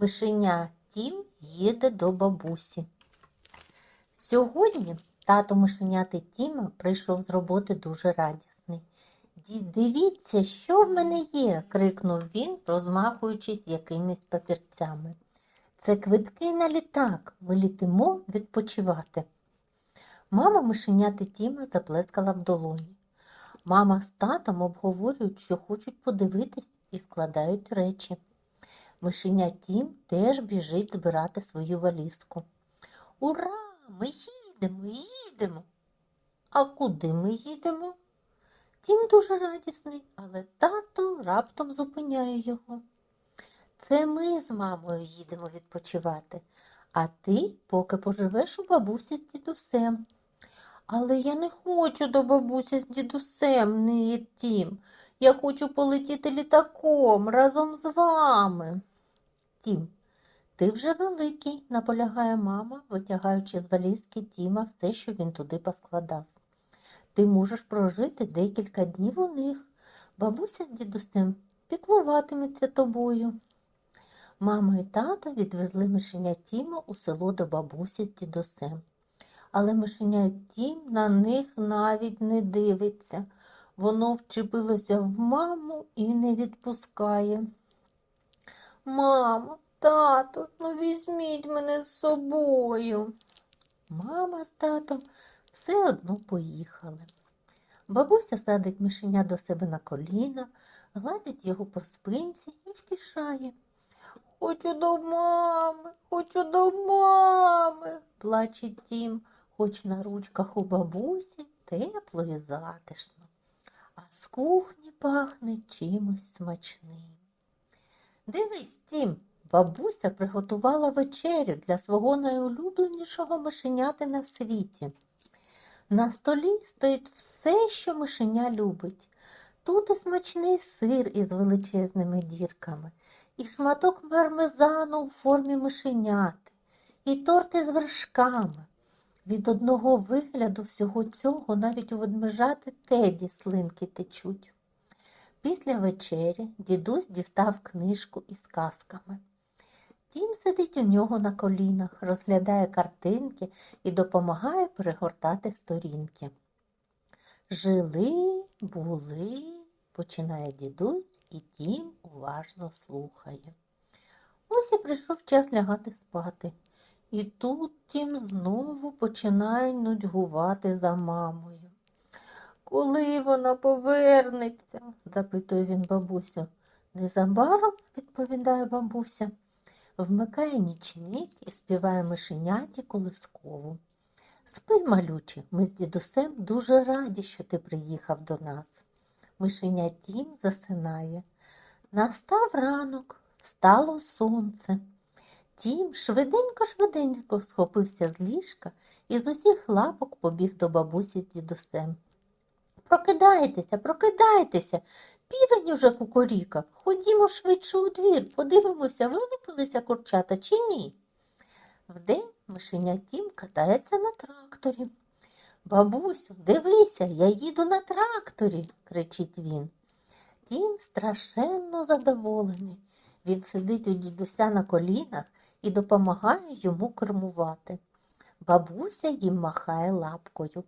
Мишеня Тім їде до бабусі. Сьогодні тато мишеняти Тіма прийшов з роботи дуже радісний. Дивіться, що в мене є, крикнув він, розмахуючись якимись папірцями. Це квитки на літак. Ми літимо відпочивати. Мама мишеняти Тіма заплескала в долоні. Мама з татом обговорюють, що хочуть подивитись і складають речі. Мишеня Тім теж біжить збирати свою валізку. Ура! Ми їдемо, їдемо. А куди ми їдемо? Тім дуже радісний, але тато раптом зупиняє його. Це ми з мамою їдемо відпочивати, а ти поки поживеш у бабусі з дідусем. Але я не хочу до бабусі з дідусем, не Тім. Я хочу полетіти літаком разом з вами. Тім, ти вже великий, наполягає мама, витягаючи з валізки Тіма все, що він туди поскладав. Ти можеш прожити декілька днів у них. Бабуся з дідусем піклуватиметься тобою. Мама і тато відвезли мишеня Тіма у село до бабусі з дідусем. Але мишеня Тім на них навіть не дивиться. Воно вчепилося в маму і не відпускає. Мамо, тато, ну візьміть мене з собою. Мама з татом все одно поїхали. Бабуся садить мишеня до себе на коліна, гладить його по спинці і втішає. Хочу до мами, хочу до мами, плаче Тім, хоч на ручках у бабусі тепло і затишно, а з кухні пахне чимось смачним. Дивись, Тім, бабуся приготувала вечерю для свого найулюбленішого мишеняти на світі. На столі стоїть все, що мишеня любить. Тут і смачний сир із величезними дірками, і шматок мармезану у формі мишеняти, і торти з вершками. Від одного вигляду всього цього навіть у ведмежати теді слинки течуть. Після вечері дідусь дістав книжку із казками. Тім сидить у нього на колінах, розглядає картинки і допомагає перегортати сторінки. Жили, були, починає дідусь, і Тім уважно слухає. Ось і прийшов час лягати спати. І тут Тім знову починає нудьгувати за мамою. Коли вона повернеться? запитує він бабусю. Незабаром, відповідає бабуся, вмикає нічник і співає мишеняті колискову. Спи, малюче, ми з дідусем дуже раді, що ти приїхав до нас. Мишеня Тім засинає. Настав ранок, встало сонце. Тім швиденько-швиденько схопився з ліжка і з усіх лапок побіг до бабусі з дідусем. Прокидайтеся, прокидайтеся, півень уже кукурікав. Ходімо швидше у двір, подивимося, вилупилися курчата чи ні. Вдень мишеня Тім катається на тракторі. Бабусю, дивися, я їду на тракторі, кричить він. Тім страшенно задоволений. Він сидить у дідуся на колінах і допомагає йому кермувати. Бабуся їм махає лапкою.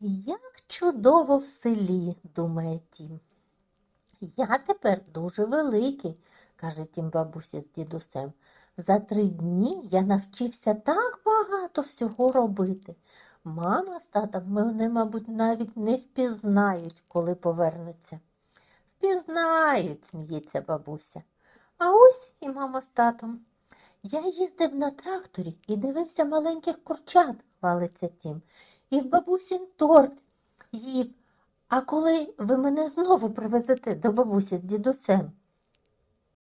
Як чудово в селі, думає Тім. Я тепер дуже великий, каже Тім бабусі з дідусем. За три дні я навчився так багато всього робити. Мама з татом мене, мабуть, навіть не впізнають, коли повернуться. Впізнають, сміється бабуся. А ось і мама з татом. Я їздив на тракторі і дивився маленьких курчат, хвалиться Тім, і в бабусін торт їв. А коли ви мене знову привезете до бабусі з дідусем?